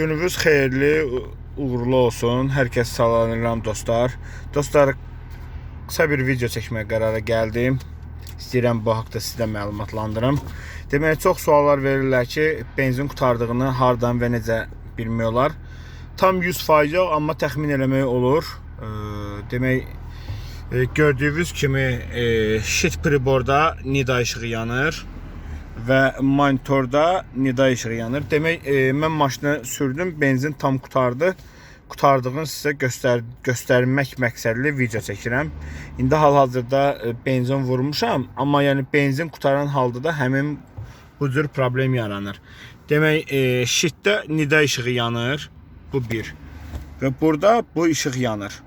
Gününüz xeyirli, uğurlu olsun. Hər kəs salamlayıram dostlar. Dostlar, qısa bir video çəkməyə qərara gəldim. İstəyirəm bu haqqda sizə məlumatlandırım. Deməli, çox suallar verirlər ki, benzin qutardığını hardan və necə bilmiyorlar. Tam 100% yox, amma təxmin eləmək olur. Demək, gördüyünüz kimi shit priborda nida işığı yanır və monitorda nida işığı yanır. Demək, e, mən maşını sürdüm, benzin tam qutardı. Qutardığını sizə göstər göstərmək məqsədli video çəkirəm. İndi hal-hazırda e, benzin vurmuşam, amma yəni benzin qutaran halda da həmin bu cür problem yaranır. Demək, e, shitdə nida işığı yanır. Bu bir. Və burada bu işıq yanır.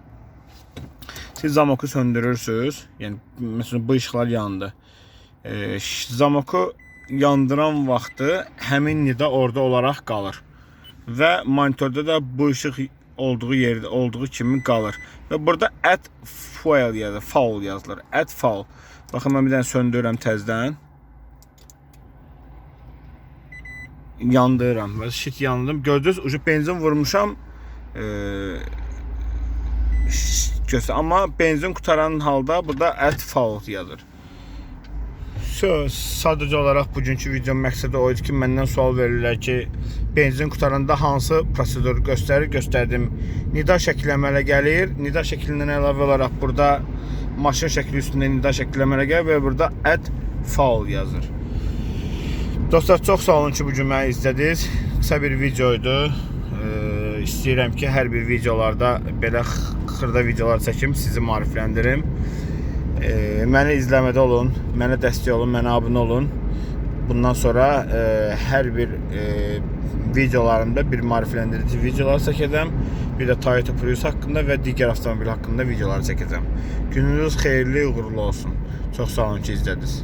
Siz zamoku söndürürsüz. Yəni məsələn bu işıqlar yandı. E, zamoku yandıran vaxtı həmin nida orada olaraq qalır. Və monitorda da bu işıq olduğu yerdə olduğu kimi qalır. Və burada add fuel yazılır, foul yazılır. Add foul. Baxın mən bir dənə söndürürəm təzədən. Yandırıram. Və shit yandım. Gördünüz, ucu benzin vurmuşam. Eee göstər. Amma benzin qutaran halda burada add foul yazır. Sadəcə olaraq bugünkü videonun məqsədi o idi ki, məndən sual verirlər ki, benzin qutaranda hansı prosedur göstərir? Göstərdim. Nida şəkli əmələ gəlir. Nida şəklindən əlavə olaraq burada maşın şəkli üstündə nida şəkli əmələ gəlir və burada add foul yazır. Dostlar, çox sağ olun ki, bu gün məni izlədiniz. Qısa bir videoydu. Ee, istəyirəm ki, hər bir videolarda belə xırda videolar çəkim, sizi maarifləndirim. Ee, məni izləmədə olun, mənə dəstək olun, mənə abunə olun. Bundan sonra e, hər bir e, videolarımda bir maarifləndirici videolar çəkəcəm. Bir də Toyota Prius haqqında və digər avtomobil haqqında videolar çəkəcəm. Gününüz xeyirli, uğurlu olsun. Çox sağ olun ki, izlədiniz.